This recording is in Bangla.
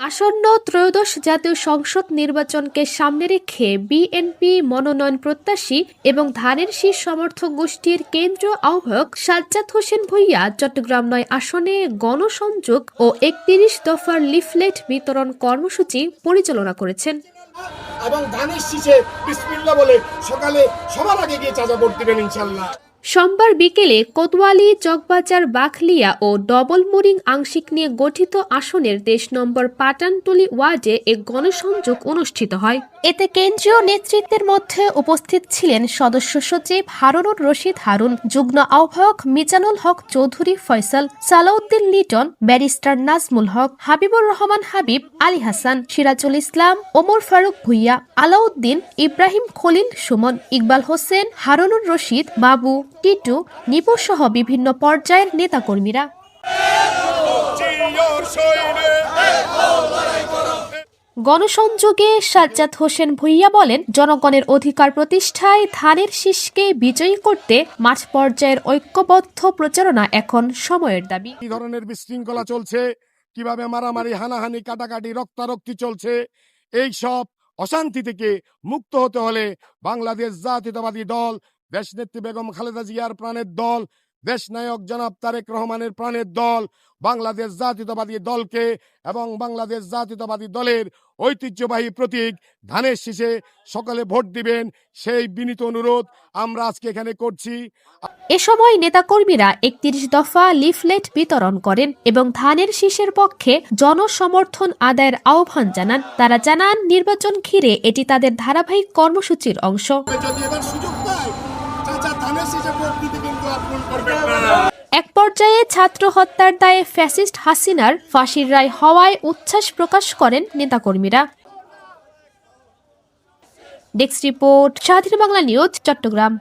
আসন্ন ত্রয়োদশ জাতীয় সংসদ নির্বাচনকে সামনে রেখে বিএনপি মনোনয়ন প্রত্যাশী এবং ধানের শীষ সমর্থক গোষ্ঠীর কেন্দ্রীয় আহ্বায়ক সাজ্জাদ হোসেন ভুইয়া চট্টগ্রাম নয় আসনে গণসংযোগ ও একত্রিশ দফার লিফলেট বিতরণ কর্মসূচি পরিচালনা করেছেন। এবং ধানের শীষে বিসমিল্লা বলে সকালে সবার আগে গিয়ে চাঁদা ভোট দিবেন ইনশাল্লাহ। সোমবার বিকেলে কোতোয়ালি, চকবাজার বাখলিয়া ও ডবল মোরিং আংশিক নিয়ে গঠিত আসনের দেশ নম্বর পাটানটুলি ওয়ার্ডে এক গণসংযোগ অনুষ্ঠিত হয়। এতে কেন্দ্রীয় নেতৃত্বের মধ্যে উপস্থিত ছিলেন সদস্য সচিব হারুনুর রশিদ হারুন, যুগ্ম আহ্বায়ক মিজানুল হক চৌধুরী ফয়সাল, সালাউদ্দিন লিটন, ব্যারিস্টার নাজমুল হক, হাবিবুর রহমান হাবিব, আলী হাসান, সিরাজুল ইসলাম, ওমর ফারুক ভুইয়া, আলাউদ্দিন, ইব্রাহিম খলিল সুমন, ইকবাল হোসেন, হারুনুর রশিদ, বাবু। টিটু, নিপু সহ বিভিন্ন পর্যায়ের নেতাকর্মীরা। গণসংযোগে সাজ্জাদ হোসেন ভুইয়া বলেন, জনগণের অধিকার প্রতিষ্ঠায় ধানের শীষকে বিজয়ী করতে মাঠ পর্যায়ের ঐক্যবদ্ধ প্রচারণা এখন সময়ের দাবি। কি ধরনের বিশৃঙ্খলা চলছে? কীভাবে মারামারি, হানাহানি, কাটাকাটি, রক্তারক্তি চলছে? এই সব অশান্তি থেকে মুক্ত হতে হলে বাংলাদেশ জাতীয়তাবাদী দল দেশনেত্রী বেগম খালেদা জিয়ার প্রাণের দল দেশ নায়ক জনাব তারেক রহমানের প্রাণের দল বাংলাদেশ জাতীয়তাবাদী দলকে এবং বাংলাদেশ জাতীয়তাবাদী দলের ঐতিহ্যবাহী প্রতীক ধানের শীষে সকলে ভোট দিবেন সেই বিনীত অনুরোধ আমরা আজকে এখানে করছি। এ সময় নেতাকর্মীরা একত্রিশ দফা লিফলেট বিতরণ করেন এবং ধানের শীষের পক্ষে জনসমর্থন আদায়ের আহ্বান জানান। তারা জানান নির্বাচন ঘিরে এটি তাদের ধারাবাহিক কর্মসূচির অংশ। এক পর্যায়ে ছাত্র হত্যার দায়ে ফ্যাসিস্ট হাসিনার ফাঁসির রায় হওয়ায় উচ্ছ্বাস প্রকাশ করেন নেতাকর্মীরা। ডেস্ক রিপোর্ট স্বাধীন বাংলা নিউজ চট্টগ্রাম।